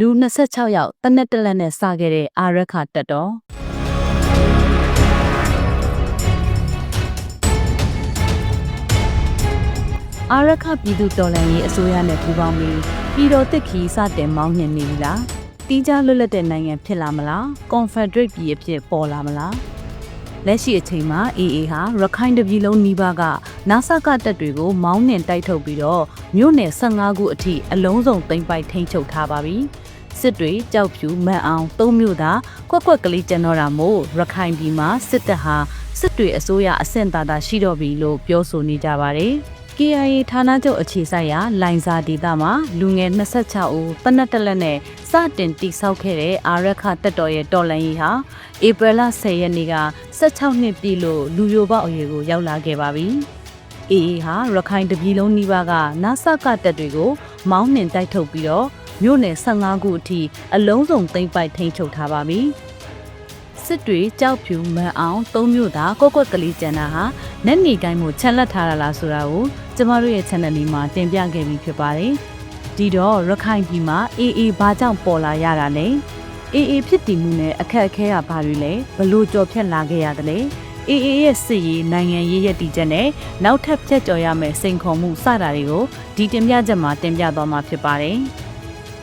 လူ26ယောက်တနက်တလက်နဲ့စခဲ့တဲ့အာရခတက်တော်အာရခပြည်သူတော်လှန်ရေးအစိုးရနဲ့ပူးပေါင်းပြီးပြည်တော်တစ်ခီစတင်မောင်းနှင်နေပြီလားတီးခြားလွတ်လပ်တဲ့နိုင်ငံဖြစ်လာမလားကွန်ဖက်ဒရိတ်ပြည်အဖြစ်ပေါ်လာမလားလက်ရှိအချိန်မှာ AA ဟာရခိုင်တပြည်လုံးနီးပါးကနာဆာကတပ်တွေကိုမောင်းနှင်တိုက်ထုတ်ပြီးတော့မြို့နယ်15ခုအထိအလုံးစုံသိမ်းပိုက်ထိန်းချုပ်ထားပါပြီ စစ်တွေကြောက်ဖြူမန်အောင်သုံးမြို့သာကွက်ကွက်ကလေးကျန်တော့တာမို့ရခိုင်ပြည်မှာစစ်တပ်ဟာစစ်တွေအစိုးရအဆင့်သာသာရှိတော့ပြီလို့ပြောဆိုနေကြပါတယ် KIA ဌာနချုပ်အခြေစိုက်ရာလိုင်ဇာဒေသမှာလူငယ်26ဦးပနက်တလက်နဲ့စတင်တိစောက်ခဲ့တဲ့အာရခတက်တော်ရဲ့တော်လန်ကြီးဟာဧပြီလ10ရက်နေ့က16နှစ်ပြည့်လို့လူယိုပေါအရွယ်ကိုရောက်လာခဲ့ပါပြီ။ AA ဟာရခိုင်တပြည်လုံးနီးပါးကနာဆကတက်တွေကိုမောင်းနှင်တိုက်ထုတ်ပြီးတော့ မြို့နယ်15ခုအထိအလုံးစုံသိမ်းပိုက်ထိန်းချုပ်ထားပါပြီ။စစ်တွေကြောက်ဖြူမန်အောင်သုံးမျိုးသာကွက်ကွက်ကလေးကျန်တာဟာနက်နေတိုင်းကိုချက်လက်ထားရလားဆိုတာကိုကျမတို့ရဲ့ channel လေးမှာတင်ပြခဲ့ပြီးဖြစ်ပါတယ်။ဒီတော့ရခိုင်ပြည်မှာ AA ဘာကြောင့်ပေါ်လာရတာလဲ။ AA ဖြစ်တည်မှုနဲ့အခက်အခဲကဘာတွေလဲဘလို့ကြော်ဖြတ်လာခဲ့ရတယ်လဲ AA ရဲ့စစ်ရေးနိုင်ငံရေးရည်တည်ချက်နဲ့နောက်ထပ်ဖြတ်ကျော်ရမယ့်စိန်ခေါ်မှုစတာတွေကိုဒီတင်ပြချက်မှာတင်ပြသွားမှာဖြစ်ပါတယ်။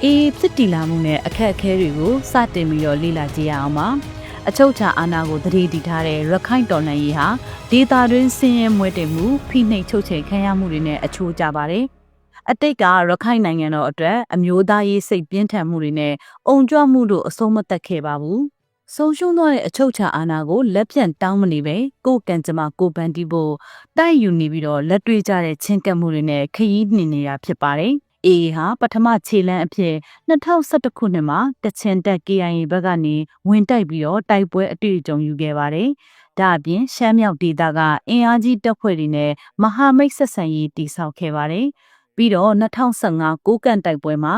AA ဖြစ်တည်လာမှုနဲ့အခက်အခဲတွေကိုစတင်ပြီးတော့လေ့လာကြည့်ရအောင်ပါ။အချုပ်ချာအာဏာကိုတတိတည်ထားတဲ့ရခိုင်တော်လှန်ရေးဟာဒေသတွင်းဆင်းရဲမွဲတေမှုဖိနှိပ်ချုပ်ချယ်ခံရမှုတွေနဲ့အချိုးကျပါတယ်။အတိတ်ကရခိုင်နိုင်ငံတော်အတွက်အမျိုးသားရေးစိတ်ပြင်းထန်မှုတွေနဲ့အုံကြွမှုတို့အဆုံးမသက်ခဲ့ပါဘူး။ဆုံးရှုံးသွားတဲ့အချုပ်ချာအာဏာကိုလက်ပြန်တောင်းမနေပဲကိုကံကြမ္မာကိုပန်တီဖို့တိုက်ယူနေပြီးတော့လက်တွေ့ကြတဲ့ချင်းကပ်မှုတွေနဲ့ခရီးနှင်နေတာဖြစ်ပါတယ်။ AA ဟာပထမခြေလမ်းအဖြစ်2011ခုနှစ်မှာတချင်တက် KIA ဘက်ကနေဝင်တိုက်ပြီးတော့တိုက်ပွဲအတွေ့အကြုံယူခဲ့ပါတယ်။ဒါအပြင်ရှမ်းမြောက်ဒေသကအင်အားကြီးတပ်ဖွဲ့တွေနဲ့မဟာမိတ်ဆက်ဆံရေးတည်ဆောက်ခဲ့ပါတယ်။ပြီးတော့2015ကိုကန့်တိုက်ပွဲမှာ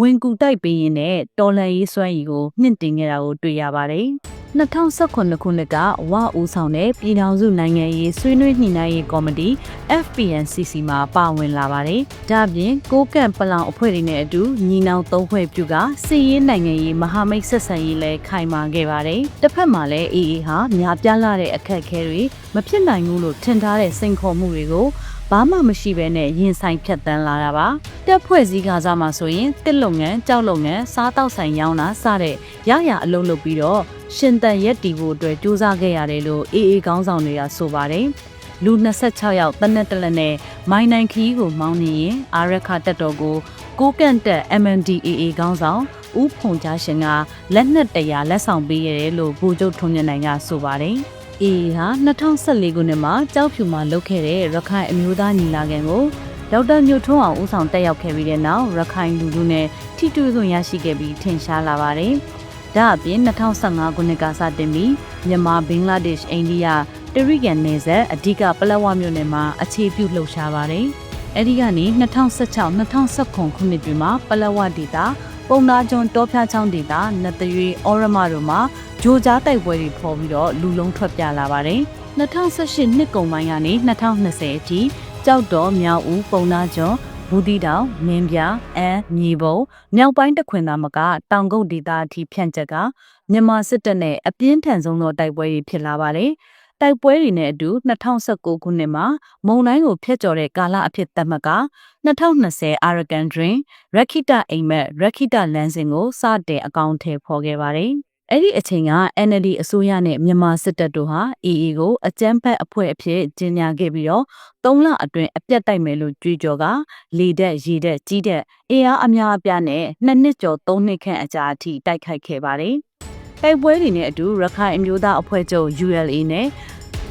ဝင်ကူတိုက်ပေးရင်းနဲ့တော်လန်ရေးစွမ်းရည်ကိုမြင့်တင်ခဲ့တာကိုတွေ့ရပါတယ်။2019ခုနှစ်ကဝဦးဆောင်တဲ့ပြည်ထောင်စုနိုင်ငံရေးဆွေးနွေးညှိနှိုင်းရေးကော်မတီ FPNCC မှာပါဝင်လာပါတယ်။ဒါ့အပြင်ကိုကန့်ပလောင်အဖွဲ့တွေနဲ့အတူညီနောင်သုံးဖွဲ့ပြုကစီးရေးနိုင်ငံရေးမဟာမိတ်ဆက်ဆံရေးလည်းခိုင်မာခဲ့ပါတယ်။တစ်ဖက်မှာလည်း AA ဟာများပြားလာတဲ့အခက်အခဲတွေမဖြစ်နိုင်ဘူးလို့ထင်ထားတဲ့စိန်ခေါ်မှုတွေကို ဘာမှမရှိဘဲနဲ့ရင်ဆိုင်ဖြတ်တန်းလာတာပါတက်ဖွဲ့စည်းကစားမှာဆိုရင်တစ်လုပ်ငန်းကြောက်လုပ်ငန်းစားတောက်ဆိုင်ရောင်းတာစတဲ့ရရအလုပ်လုပ်ပြီးတော့ရှင်တန်ရက်တီဖို့အတွက်စူးစမ်းခဲ့ရတယ်လို့အေးအေးကောင်းဆောင်တွေကဆိုပါတယ်လူ26ယောက်တနက်တလက်နဲ့မိုင်းနိုင်ခီးကိုမောင်းနေရင်အာရခတက်တော်ကိုကိုကန့်တက် MNDAA ခေါင်းဆောင်ဦးဖုန်ချရှင်ကလက်နက်တရာလက်ဆောင်ပေးရတယ်လို့ဘူကျုပ်ထွန်းမြတ်နိုင်ကဆိုပါတယ်။ AA ဟာ2014ခုနှစ်မှာကြောက်ဖြူမှာလုပ်ခဲ့တဲ့ရခိုင်အမျိုးသားညီလာခံကိုဒေါက်တာမြို့ထွန်းအောင်ဦးဆောင်တက်ရောက်ခဲ့ပြီးတဲ့နောက်ရခိုင်လူထုနဲ့ထိတွေ့ခွင့်ရရှိခဲ့ပြီးထင်ရှားလာပါတယ်။ဒါအပြင်2015ခုနှစ်ကစတင်ပြီးမြန်မာဘင်္ဂလားဒေ့ရှ်အိန္ဒိယတရိကန်နယ်စပ်အဓိကပလက်ဝမြို့နယ်မှာအခြေပြုလှုပ်ရှားပါတယ်။အဲဒီကနေ2016-2019ခုနှစ်တွေမှာပလက်ဝဒေသ ပုံနာကျွန်းတောဖျားချောင်းဒေသနတ်ရွေဩရမတို့မှာဂျိုကြားတိုက်ပွဲတွေဖော်ပြီးတော့လူလုံးထွက်ပြလာပါတယ်။2018နှစ်ကုန်ပိုင်းကနေ2020အထိကြောက်တော်မြောက်ဦးပုံနာကျွန်းဘူးတီတောင်မင်းပြအန်မြေပုံမြောက်ပိုင်းတခွင်သာမကတောင်ကုတ်ဒေသအထိဖြန့်ချက်ကမြန်မာစစ်တပ်နဲ့အပြင်းထန်ဆုံးသောတိုက်ပွဲတွေဖြစ်လာပါတယ်။ တိုက်ပွဲတွေနဲ့အတူ2019ခုနှစ်မှာမုံတိုင်းကိုဖျက်ကျော်တဲ့ကာလအဖြစ်သတ်မှတ်က2020 Arakan Dream ရခိတအိမ်မက်ရခိတလမ်းစဉ်ကိုစတင်အကောင့်ထဲဖော်ခဲ့ပါတယ်။အဲ့ဒီအချိန်က NLD အစိုးရနဲ့မြန်မာစစ်တပ်တို့ဟာ AA ကိုအကြမ်းဖက်အဖွဲ့အဖြစ်ကြီးညာခဲ့ပြီးတော့၃လအတွင်းအပြတ်တိုက်မယ်လို့ကြွေးကြော်ကလေတက်ရေတက်ကြီးတက်အင်အားအများအပြားနဲ့နှစ်နှစ်ကျော်၃နှစ်ခန့်အကြာအထိတိုက်ခိုက်ခဲ့ပါတယ်။တိုက်ပွဲတွေနဲ့အတူရခိုင်အမျိုးသားအဖွဲ့ချုပ် ULA နဲ့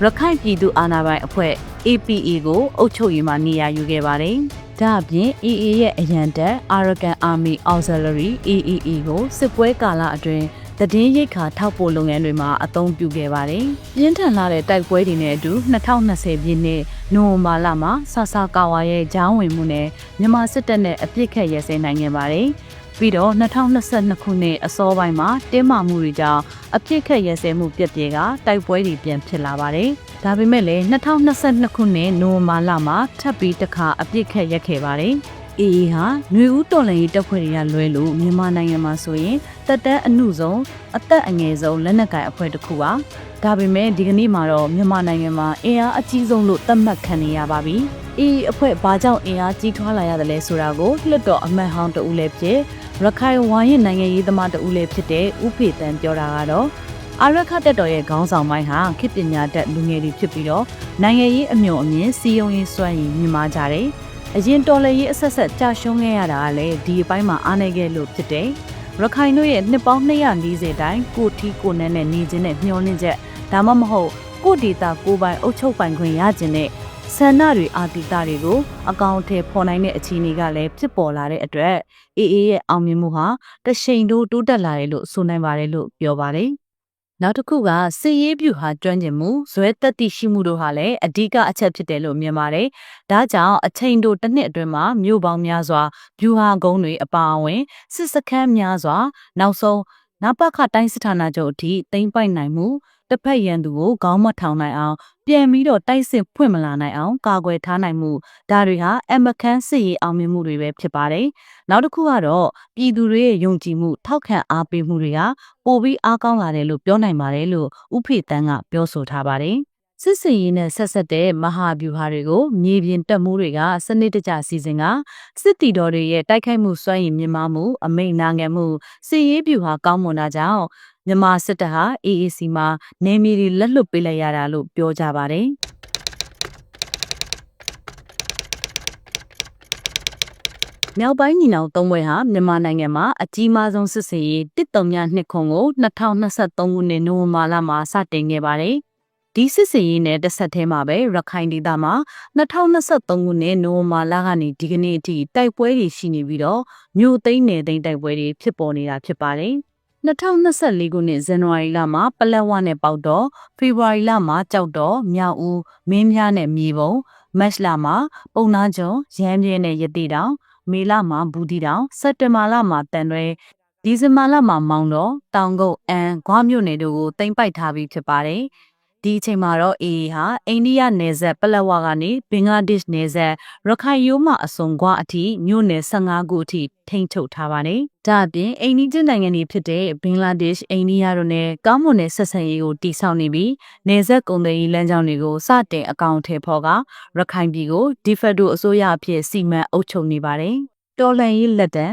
ရခိုင်ပြည်သူအာဏာပိုင်အဖွဲ့ APA ကိုအုပ်ချုပ်ရေးမှနေရာယူခဲ့ပါတယ်။ဒါအပြင် AA ရဲ့အရန်တပ် Arakan Army Auxiliary AAA ကိုစစ်ပွဲကာလအတွင်းတည်င်းရိတ်ခါထောက်ပို့လုပ်ငန်းတွေမှာအသုံးပြုခဲ့ပါတယ်။ပြင်းထန်လာတဲ့တိုက်ပွဲတွေနဲ့အတူ2020ပြည့်နှစ်နိုဝင်ဘာလမှာဆာဆာကာဝါရဲ့ဂျောင်းဝင်မှုနဲ့မြန်မာစစ်တပ်နဲ့အပြစ်ခတ်ရဲစဲနိုင်ခဲ့ပါတယ်။ ပြီးတော့2022ခုနှစ်အစောပိုင်းမှာတင်းမာမှုတွေကြောင့်အပြစ်ခတ်ရဲစဲမှုပြက်ပြေကတိုက်ပွဲတွေပြန်ဖြစ်လာပါတယ်။ဒါပေမဲ့လည်း2022ခုနှစ်နိုဝင်ဘာလမှာထပ်ပြီးတစ်ခါအပြစ်ခတ်ရက်ခဲ့ပါတယ်။အေအေဟာຫນွေဦးတော်လှန်ရေးတပ်ဖွဲ့တွေကလွဲလို့မြန်မာနိုင်ငံမှာဆိုရင်တက်တန်းအမှုဆုံးအသက်အငယ်ဆုံးလက်နက်ကိုင်အဖွဲ့တစ်ခုပါဒါပေမဲ့ဒီကနေ့မှာတော့မြန်မာနိုင်ငံမှာအင်အားအကြီးဆုံးလို့သတ်မှတ်ခံနေရပါပြီအေအေအဖွဲ့ဘာကြောင့်အင်အားကြီးထွားလာရတယ်လဲဆိုတာကိုလွှတ်တော်အမတ်ဟောင်းတဦးလည်းဖြစ် ရခိုင်ဝါရင်နိုင်ငံရေးသမားတဦးလည်းဖြစ်တဲ့ဥဖေတန်ပြောတာကတော့အာရခတက်တော်ရဲ့ခေါင်းဆောင်ပိုင်းဟာခေတ်ပညာတတ်လူငယ်တွေဖြစ်ပြီးတော့နိုင်ငံရေးအမြုံအမြင်စီယုံရေးစွမ်းရည်မြင့်မားကြတယ်။အရင်တော်လှန်ရေးအဆက်ဆက်ကြာရှုံးခဲ့ရတာကလည်းဒီအပိုင်းမှာအားနည်းခဲ့လို့ဖြစ်တယ်။ရခိုင်တို့ရဲ့နှစ်ပေါင်း240တိုင်းကိုထီကိုနန်းနဲ့နေခြင်းနဲ့မျှော်လင့်ချက်ဒါမှမဟုတ်ကိုဒေတာကိုပိုင်အုပ်ချုပ်ပိုင်ခွင့်ရခြင်းနဲ့ ဆန္ဒတွေအာတိတတွေကိုအကောင့်အထည်ဖော်နိုင်တဲ့အခြေအနေကလည်းဖြစ်ပေါ်လာတဲ့အတွက်အေးအေးရဲ့အောင်မြင်မှုဟာတရှိန်တိုးတိုးတက်လာတယ်လို့ဆိုနိုင်ပါတယ်လို့ပြောပါတယ်။နောက်တစ်ခုကစစ်ရေးဗျူဟာကျွမ်းကျင်မှုဇွဲတက်တိရှိမှုတို့ဟာလည်းအဓိကအချက်ဖြစ်တယ်လို့မြင်ပါတယ်။ဒါကြောင့်အချိန်တိုတစ်နှစ်အတွင်းမှာမြို့ပေါင်းများစွာဗျူဟာကုန်းတွေအပါအဝင်စစ်စခန်းများစွာနောက်ဆုံးနပခတိုင်းစစ်ဌာနချုပ်အထိတင်ပိုက်နိုင်မှု တစ်ဖက်ရန်သူကိုခေါင်းမထောင်နိုင်အောင်ပြန်ပြီးတော့တိုက်စစ်ဖွင့်မလာနိုင်အောင်ကာကွယ်ထားနိုင်မှုဒါတွေဟာအမခန်းစစ်ရေးအောင်မြင်မှုတွေပဲဖြစ်ပါတယ်။နောက်တစ်ခုကတော့ပြည်သူတွေရဲ့ယုံကြည်မှုထောက်ခံအားပေးမှုတွေကပိုပြီးအားကောင်းလာတယ်လို့ပြောနိုင်ပါတယ်လို့ဥဖေတန်းကပြောဆိုထားပါတယ်။ စစ်စင်ရေးနဲ့ဆက်ဆက်တဲ့မဟာဗျူဟာတွေကိုမြေပြင်တပ်မှုတွေကစနစ်တကျစီစဉ်ကစစ်တီတော်တွေရဲ့တိုက်ခိုက်မှုစွမ်းရည်မြင့်မားမှုအမိန့်နာငံမှုစစ်ရေးဗျူဟာကောင်းမွန်တာကြောင့်မြန်မာစစ်တပ်ဟာ AAC မှာနေမီတွေလက်လွတ်ပေးလိုက်ရတာလို့ပြောကြပါတယ်။မြောက်ပိုင်းညီနောင်သုံးဘွဲဟာမြန်မာနိုင်ငံမှာအကြီးမားဆုံးစစ်စင်ရေးတစ်တုံမြနှစ်ခုကို2023ခုနှစ်နိုဝင်ဘာလမှာစတင်ခဲ့ပါတယ်။ ဒီစစ်စင်ရေးနဲ့တစ်ဆက်တည်းမှာပဲရခိုင်ဒေသမှာ2023ခုနှစ်နိုဝင်ဘာလကနေဒီကနေ့အထိတိုက်ပွဲတွေရှိနေပြီးတော့မြို့သိမ်းနယ်သိမ်းတိုက်ပွဲတွေဖြစ်ပေါ်နေတာဖြစ်ပါတယ်။2024ခုနှစ်ဇန်နဝါရီလမှာပလက်ဝနဲ့ပေါက်တော့ဖေဖော်ဝါရီလမှာကြောက်တော့မြောက်ဦးမင်းများနဲ့မြေပုံမတ်လမှာပုံနာကျော်ရမ်းပြင်းနဲ့ရတိတောင်မေလမှာဘူးတီတောင်စက်တင်ဘာလမှာတန်ရွဲဒီဇင်ဘာလမှာမောင်တော့တောင်ကုတ်အန်ဂွားမြို့နယ်တို့ကိုတင်ပိုက်ထားပြီးဖြစ်ပါတယ်။ ဒီအချိန်မှာတော့ AA ဟာအိန္ဒိယနယ်စပ်ပလက်ဝကနေဘင်္ဂလားဒေ့ရှ်နယ်စပ်ရခိုင်ရိုးမအစုံကွာအထိမြို့နယ်15ခုအထိထိန်းချုပ်ထားပါတယ်။ဒါအပြင်အိန္ဒိယနိုင်ငံတွေဖြစ်တဲ့ဘင်္ဂလားဒေ့ရှ်အိန္ဒိယတို့နဲ့ကောင်းမွန်တဲ့ဆက်ဆံရေးကိုတည်ဆောက်နေပြီးနယ်စပ်ကုန်သွယ်ရေးလမ်းကြောင်းတွေကိုစတင်အကောင့်ထဲဖော်ကရခိုင်ပြည်ကိုဒီဖက်ဒိုအစိုးရအဖြစ်စီမံအုပ်ချုပ်နေပါတယ်။တော်လှန်ရေးလက်တံ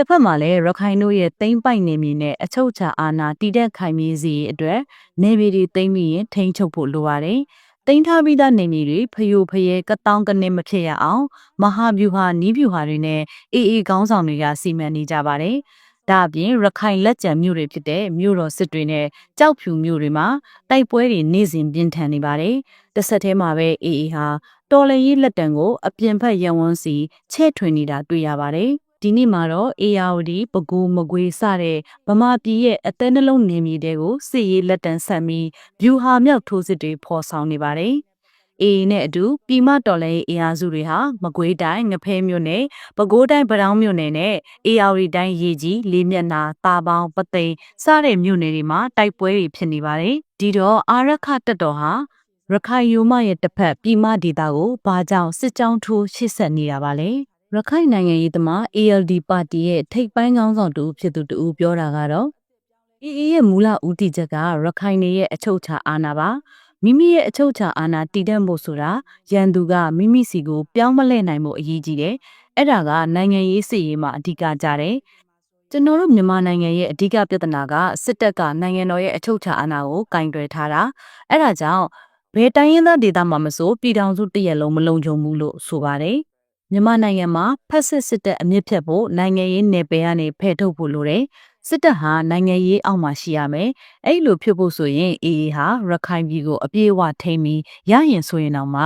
တစ်ဖက်မှာလည်းရခိုင်တို့ရဲ့တိမ့်ပိုက်နေမြေနဲ့အချုပ်ချာအာဏာတည်တဲ့ခိုင်မြဲစီအတွက်နေပြည်တော်တိမ့်ပြီးရင်ထိန်းချုပ်ဖို့လိုပါတယ်။တိမ့်ထားပြီးသားနေမြေတွေဖယိုဖယဲကတောင်းကနေမဖြစ်ရအောင်မဟာဗျူဟာနီးဗျူဟာတွေနဲ့အေအေကောင်းဆောင်တွေကစီမံနေကြပါတယ်။ဒါအပြင်ရခိုင်လက်ကျန်မြို့တွေဖြစ်တဲ့မြို့တော်စစ်တွေနဲ့ကြောက်ဖြူမြို့တွေမှာတိုက်ပွဲတွေနေ့စဉ်ပြင်းထန်နေပါတယ်။တစ်ဆက်တည်းမှာပဲအေအေဟာတော်လရေးလက်တံကိုအပြင်ဖက်ရန်ဝန်းစီချဲ့ထွင်နေတာတွေ့ရပါတယ်။ ဒီနေ့မှာတော့အေယာဝတီပကူမကွေစတဲ့ဗမာပြည်ရဲ့အသက်နှလုံးနေမြေတွေကိုစစ်ရေးလက်တန်းဆက်ပြီးဗျူဟာမြောက်ထိုးစစ်တွေဖော်ဆောင်နေပါတယ်။အေနဲ့အတူပြည်မတော်လှန်ရေးအင်အားစုတွေဟာမကွေးတိုင်းငဖဲမြို့နယ်ပဲခူးတိုင်းဗရောင်းမြို့နယ်နဲ့အေယာဝတီတိုင်းရေကြီးလေးမျက်နာတာပေါင်းပသိမ်စတဲ့မြို့နယ်တွေမှာတိုက်ပွဲတွေဖြစ်နေပါတယ်။ဒီတော့အာရခတက်တော်ဟာရခိုင်ရိုးမရဲ့တစ်ဖက်ပြည်မဒေသကိုဘာကြောင့်စစ်ကြောင်းထိုးရှစ်ဆက်နေတာပါလဲ။ ရခိုင်နိုင်ငံရေးသမား ALD ပါတီရဲ့ထိပ်ပိုင်းခေါင်းဆောင်တူဖြစ်သူတူပြောတာကတော့ AA ရဲ့မူလဦးတည်ချက်ကရခိုင်နေရဲ့အချုပ်ချာအာဏာပါမိမိရဲ့အချုပ်ချာအာဏာတည်တံ့ဖို့ဆိုတာရန်သူကမိမိစီကိုပြောင်းမလဲနိုင်မှုအရေးကြီးတယ်အဲ့ဒါကနိုင်ငံရေးစစ်ရေးမှာအဓိကကြတယ်ကျွန်တော်တို့မြန်မာနိုင်ငံရဲ့အဓိကပြဿနာကစစ်တပ်ကနိုင်ငံတော်ရဲ့အချုပ်ချာအာဏာကိုကင်တွယ်ထားတာအဲ့ဒါကြောင့်ဘယ်တိုင်းရင်းသားဒေသမှာမဆိုပြည်ထောင်စုတရက်လုံးမလုံခြုံဘူးလို့ဆိုပါတယ် မြန်မာနိုင်ငံမှာဖက်စစ်စစ်တပ်အမြင့်ဖြတ်ဖို့နိုင်ငံရေးနယ်ပယ်ကနေဖယ်ထုတ်ဖို့လိုတယ်။စစ်တပ်ဟာနိုင်ငံရေးအောက်မှာရှိရမယ်။အဲ့လိုဖြစ်ဖို့ဆိုရင်အေအေဟာရခိုင်ပြည်ကိုအပြည့်အဝထိန်းပြီးရရင်ဆိုရင်တော့မှ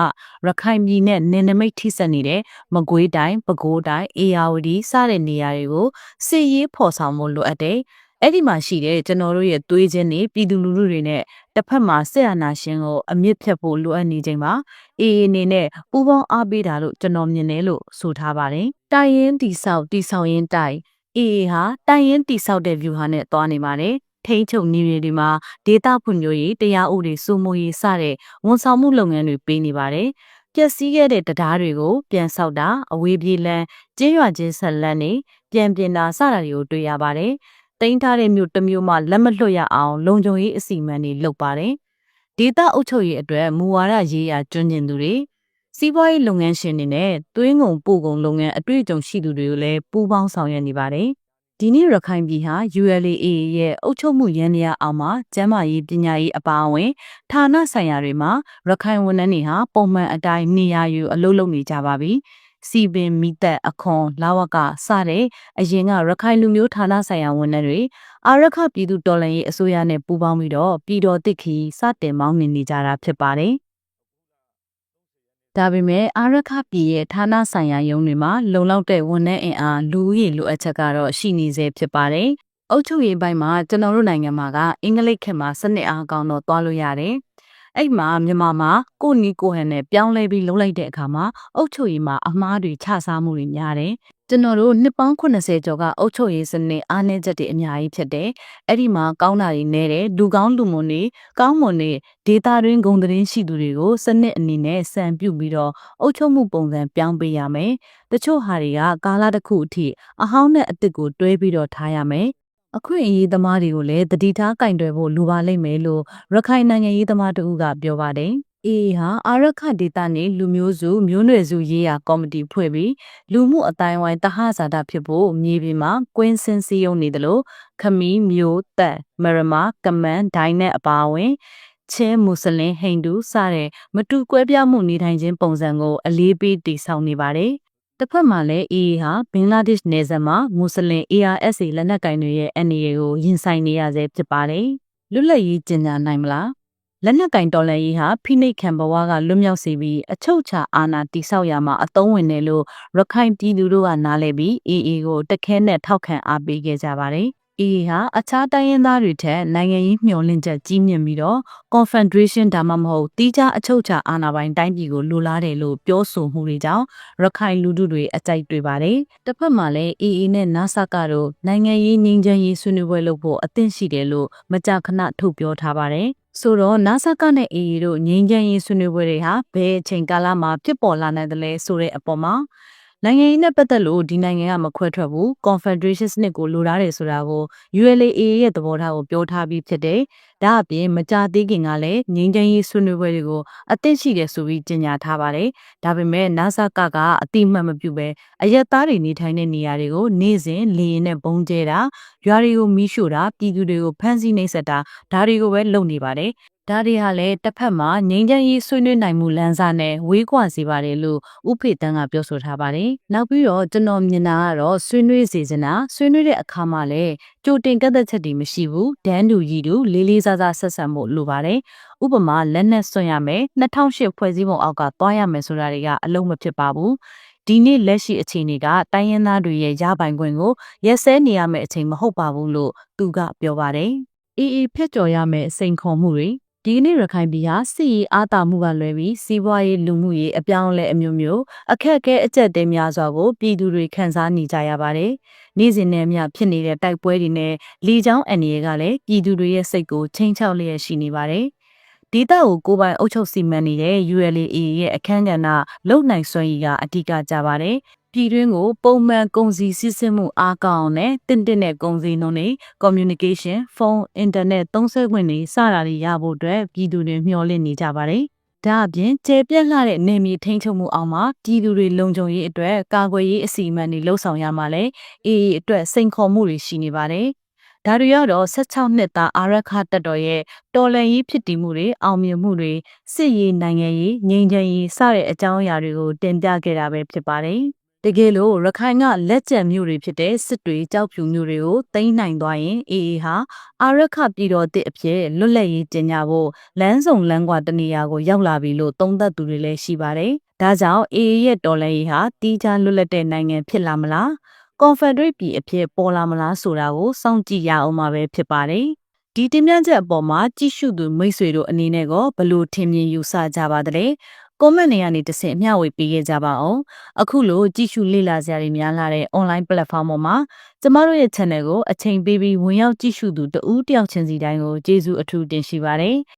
ရခိုင်ပြည်နဲ့နင်နမိတ်ထိစပ်နေတဲ့မကွေးတိုင်းပဲခူးတိုင်းအေယာဝတီစတဲ့နေရာတွေကိုစစ်ရေးဖော်ဆောင်ဖို့လိုအပ်တယ်။ အဲ့ဒီမှာရှိတဲ့ကျွန်တော်တို့ရဲ့သွေးချင်းတွေပြည်သူလူထုတွေနဲ့တစ်ဖက်မှာဆက်အာဏာရှင်ကိုအမြင့်ဖြတ်ဖို့လိုအပ်နေချိန်မှာအေးအနေနဲ့ပူပေါင်းအားပေးတာလို့ကျွန်တော်မြင်တယ်လို့ဆိုထားပါတယ်။တိုင်ရင်တီဆောက်တီဆောက်ရင်တိုင်အေးဟာတိုင်ရင်တီဆောက်တဲ့ view ဟာနဲ့သွားနေပါတယ်။ထိန်းချုပ်နေပြည်တော်မှာဒေတာဖွံ့ဖြိုးရေးတရားဥပဒေစိုးမိုးရေးစတဲ့ဝန်ဆောင်မှုလုပ်ငန်းတွေပေးနေပါတယ်။ပျက်စီးခဲ့တဲ့တရားတွေကိုပြန်ဆောက်တာအဝေးပြေးလမ်းကျေးရွာချင်းဆက်လမ်းနေပြန်ပြင်တာစတာတွေကိုတွေ့ရပါတယ်။ တိန်းထားတဲ့မြို့တစ်မြို့မှလက်မလွတ်ရအောင်လုံခြုံရေးအစီအမံတွေလုပ်ပါတယ်။ဒေတာအုပ်ချုပ်ရေးအတွက်မူဝါဒရေးရာကျွမ်းကျင်သူတွေစီးပွားရေးလုပ်ငန်းရှင်တွေနဲ့သွင်းကုန်ပို့ကုန်လုပ်ငန်းအတွေ့အကြုံရှိသူတွေကိုလည်းပူးပေါင်းဆောင်ရွက်နေပါတယ်။ဒီနေ့ရခိုင်ပြည်ဟာ ULA ရဲ့အုပ်ချုပ်မှုရန်ရာအောင်မှာကျန်းမာရေးပညာရေးအပါအဝင်ဌာနဆိုင်ရာတွေမှာရခိုင်ဝန်ထမ်းတွေဟာပုံမှန်အတိုင်းနေရာယူအလုပ်လုပ်နေကြပါပြီ။ စီပင်မိသက်အခွန်လာဝကစတဲ့အရင်ကရခိုင်လူမျိုးဌာနဆိုင်ရာဝန်ထမ်းတွေအာရခပြည်သူတော်လှန်ရေးအစိုးရနဲ့ပူးပေါင်းပြီးတော့ပြည်တော်တစ်ခီစတင်မောင်းနှင်နေကြတာဖြစ်ပါတယ်။ဒါပေမဲ့အာရခပြည်ရဲ့ဌာနဆိုင်ရာယုံတွေမှာလုံလောက်တဲ့ဝန်ထမ်းအင်အားလူဦးရေလိုအပ်ချက်ကတော့ရှိနေသေးဖြစ်ပါတယ်။အုပ်ချုပ်ရေးပိုင်းမှာကျွန်တော်တို့နိုင်ငံမှာကအင်္ဂလိပ်ခေတ်မှာစနစ်အားကောင်းတော့သွားလို့ရတယ်။ အဲ့မှာမြန်မာမှာကိုနီကိုဟန်နဲ့ပြောင်းလဲပြီးလှုပ်လိုက်တဲ့အခါမှာအုပ်ချုပ်ရေးမှာအမားတွေခြစားမှုတွေများတယ်။ကျွန်တော်တို့နှစ်ပေါင်း80ကျော်ကအုပ်ချုပ်ရေးစနစ်အားနည်းချက်တွေအများကြီးဖြစ်တယ်။အဲ့ဒီမှာကောင်းတာတွေနည်းတယ်လူကောင်းလူမွန်တွေကောင်းမွန်တွေဒေတာတွင်ဂုံသတင်းရှိသူတွေကိုစနစ်အနေနဲ့စံပြုပြီးတော့အုပ်ချုပ်မှုပုံစံပြောင်းပေးရမယ်။တချို့ဟာတွေကကာလတစ်ခုအထိအဟောင်းနဲ့အစ်စ်ကိုတွဲပြီးတော့ထားရမယ်။ အခွင့်အရေးသမားတွေကိုလည်းတတိထားကင်တွယ်ဖို့လိုပါလိမ့်မယ်လို့ရခိုင်နိုင်ငံရေးသမားတို့ကပြောပါတယ်။အေးဟာအာရခဒေတာနဲ့လူမျိုးစုမျိုးနွယ်စုရေးရာကော်မတီဖွဲ့ပြီးလူမှုအတိုင်းဝိုင်းတဟဇာတာဖြစ်ဖို့မြေပြင်မှာကွင်းစင်စည်းရုံးနေတယ်လို့ခမီးမျိုးသက်မရမကမန်ဒိုင်းနဲ့အပါအဝင်ချင်းမွတ်စလင်ဟိန္ဒူစတဲ့မတူကွဲပြားမှုနေထိုင်ခြင်းပုံစံကိုအလေးပေးတည်ဆောက်နေပါတယ်။ တစ်ဖက်မှာလည်း AA ဟာဘင်္ဂလားဒေ့ရှ်နယ်စပ်မှာမွတ်စလင် ARSA လက်နက်ကိုင်တွေရဲ့အနေအကိုရင်ဆိုင်နေရဆဲဖြစ်ပါတယ်။လွတ်လပ်ရေးကျင်ညာနိုင်မလား။လက်နက်ကင်တော်လှန်ရေးဟာဖိနှိပ်ခံဘဝကလွတ်မြောက်စေပြီးအချုပ်ချာအာဏာတိဆောက်ရမှာအသုံးဝင်တယ်လို့ရခိုင်ပြည်သူတို့ကနားလည်ပြီး AA ကိုတခဲနဲ့ထောက်ခံအားပေးခဲ့ကြပါတယ်။ AA ဟာအခြားတိုင်းရင်းသားတွေထက်နိုင်ငံရေးမျှော်လင့်ချက်ကြီးမြင့်ပြီးတော့ Confederation ဒါမှမဟုတ်တီးခြားအချုပ်ချာအာဏာပိုင်တိုင်းပြည်ကိုလိုလားတယ်လို့ပြောဆိုမှုတွေကြောင့်ရခိုင်လူထုတွေအကြိုက်တွေ့ပါတယ်။တစ်ဖက်မှာလည်း AA နဲ့ NASA ကတော့နိုင်ငံရေးငြိမ်းချမ်းရေးဆွေးနွေးပွဲလုပ်ဖို့အသင့်ရှိတယ်လို့မကြာခဏထုတ်ပြောထားပါတယ်။ဆိုတော့ NASA ကနဲ့ AA တို့ငြိမ်းချမ်းရေးဆွေးနွေးပွဲတွေဟာဘယ်အချိန်ကာလမှာဖြစ်ပေါ်လာနိုင်တယ်လဲဆိုတဲ့အပေါ်မှာ နိုင်ငံရေးနဲ့ပတ်သက်လို့ဒီနိုင်ငံကမခွဲထွက်ဘူး Confederation စနစ်ကိုလိုလားတယ်ဆိုတာကို ULA ရဲ့သဘောထားကိုပြောထားပြီးဖြစ်တယ်။ဒါအပြင်မကြသေးခင်ကလည်းငြိမ်းချမ်းရေးဆွေးနွေးပွဲတွေကိုအသင့်ရှိတယ်ဆိုပြီးကြေညာထားပါတယ်။ဒါပေမဲ့ NASA ကကအတိမတ်မပြုပဲအရက်သားတွေနေထိုင်တဲ့နေရာတွေကိုနေ့စဉ်လေရင်နဲ့ပုံကျဲတာရွာတွေကိုမီးရှို့တာပြည်သူတွေကိုဖမ်းဆီးနှိပ်စက်တာဒါတွေကိုပဲလုပ်နေပါတယ်။ ဒါတွေဟာလည်းတစ်ဖက်မှာငြိမ်းချမ်းရေးဆွေးနွေးနိုင်မှုလမ်းစာနဲ့ဝေးကွာစေပါတယ်လို့ဥဖေတန်းကပြောဆိုထားပါတယ်။နောက်ပြီးတော့ကျွန်တော်မြင်တာကတော့ဆွေးနွေးစေချင်တာဆွေးနွေးတဲ့အခါမှာလည်းကြိုတင်ကန့်သက်ချက်တွေမရှိဘူး။ဒန်းတူကြီးတူလေးလေးစားစားဆက်ဆံဖို့လိုပါတယ်။ဥပမာလက်နက်ဆွံ့ရမယ်2008ဖွဲ့စည်းပုံအောက်ကသွားရမယ်ဆိုတာတွေကအလုံးမဖြစ်ပါဘူး။ဒီနေ့လက်ရှိအခြေအနေကတိုင်းရင်းသားတွေရဲ့ရပိုင်ခွင့်ကိုရက်စဲနေရမယ့်အချိန်မဟုတ်ပါဘူးလို့သူကပြောပါတယ်။အေးအေးဖက်ကြော်ရမယ့်စိန်ခေါ်မှုတွေ ဒီကနေ့ရခိုင်ပြည်ဟာစစ်ရေးအားတာမှုကလွဲပြီးစီးပွားရေးလူမှုရေးအပြောင်းအလဲအမျိုးမျိုးအခက်အခဲအကျက်တဲများစွာကိုပြည်သူတွေခံစားနေကြရပါတယ်။နေ့စဉ်နဲ့အမျှဖြစ်နေတဲ့တိုက်ပွဲတွေနဲ့လေကြောင်းအန္တရာယ်ကလည်းပြည်သူတွေရဲ့စိတ်ကိုချိန်ချောက်လျက်ရှိနေပါတယ်။ဒေသကိုကိုပိုင်အုပ်ချုပ်စီမံနေတဲ့ ULA ရဲ့အခမ်းကဏ္ဍလုံနိုင်စွမ်းရည်ကအဓိကကြပါတယ် ပြည်တွင်းကိုပုံမှန်ကုန်စည်စီးဆင်းမှုအားကောင်းနဲ့တင့်တင့်တဲ့ကုန်စည်နှုန်းတွေ communication ဖုန်း internet သုံးစွဲခွင့်တွေစတာတွေရဖို့အတွက်ပြည်သူတွေမျှော်လင့်နေကြပါတယ်။ဒါအပြင်ကျေပြက်လှတဲ့နေမီထိန်းချုပ်မှုအောက်မှာပြည်သူတွေလုံခြုံရေးအတွက်ကာကွယ်ရေးအစီအမံတွေလှုပ်ဆောင်ရမှာလဲအေးအတွက်စိန်ခေါ်မှုတွေရှိနေပါတယ်။ဒါတွေကတော့16နှစ်သားအာရခတက်တော်ရဲ့တော်လန်ရေးဖြစ်တည်မှုတွေအောင်မြင်မှုတွေစစ်ရေးနိုင်ငံရေးငြိမ်းချမ်းရေးစတဲ့အကြောင်းအရာတွေကိုတင်ပြခဲ့တာပဲဖြစ်ပါတယ်။ တကယ်လို့ရခိုင်ကလက်ကျန်မျိုးတွေဖြစ်တဲ့စစ်တွေကြောက်ဖြူမျိုးတွေကိုသိမ်းနိုင်သွားရင်အေအေဟာအာရခပြည်တော်တစ်အဖြစ်လွတ်လပ်ရေးကျင်းပဖို့လမ်းဆောင်လမ်းကွာတနေရာကိုရောက်လာပြီလို့သုံးသပ်သူတွေလည်းရှိပါတယ်။ဒါကြောင့်အေအေရဲ့တော်လှန်ရေးဟာတီးခြားလွတ်လပ်တဲ့နိုင်ငံဖြစ်လာမလား။ Confederate ပြည်အဖြစ်ပေါ်လာမလားဆိုတာကိုစောင့်ကြည့်ရအောင်မှာပဲဖြစ်ပါတယ်။ဒီတင်ပြချက်အပေါ်မှာကြည့်ရှုသူမိတ်ဆွေတို့အနေနဲ့ကဘလို့ထင်မြင်ယူဆကြပါသလဲ။ comment တွေကနေတစ်ဆင့်အမျှဝေပေးခဲ့ကြပါအောင်အခုလိုကြည့်ရှုလေ့လာစရာတွေများလာတဲ့ online platform ပေါ်မှာကျမတို့ရဲ့ channel ကိုအချိန်ပေးပြီးဝင်ရောက်ကြည့်ရှုသူတဦးတယောက်ချင်းစီတိုင်းကိုကျေးဇူးအထူးတင်ရှိပါတယ်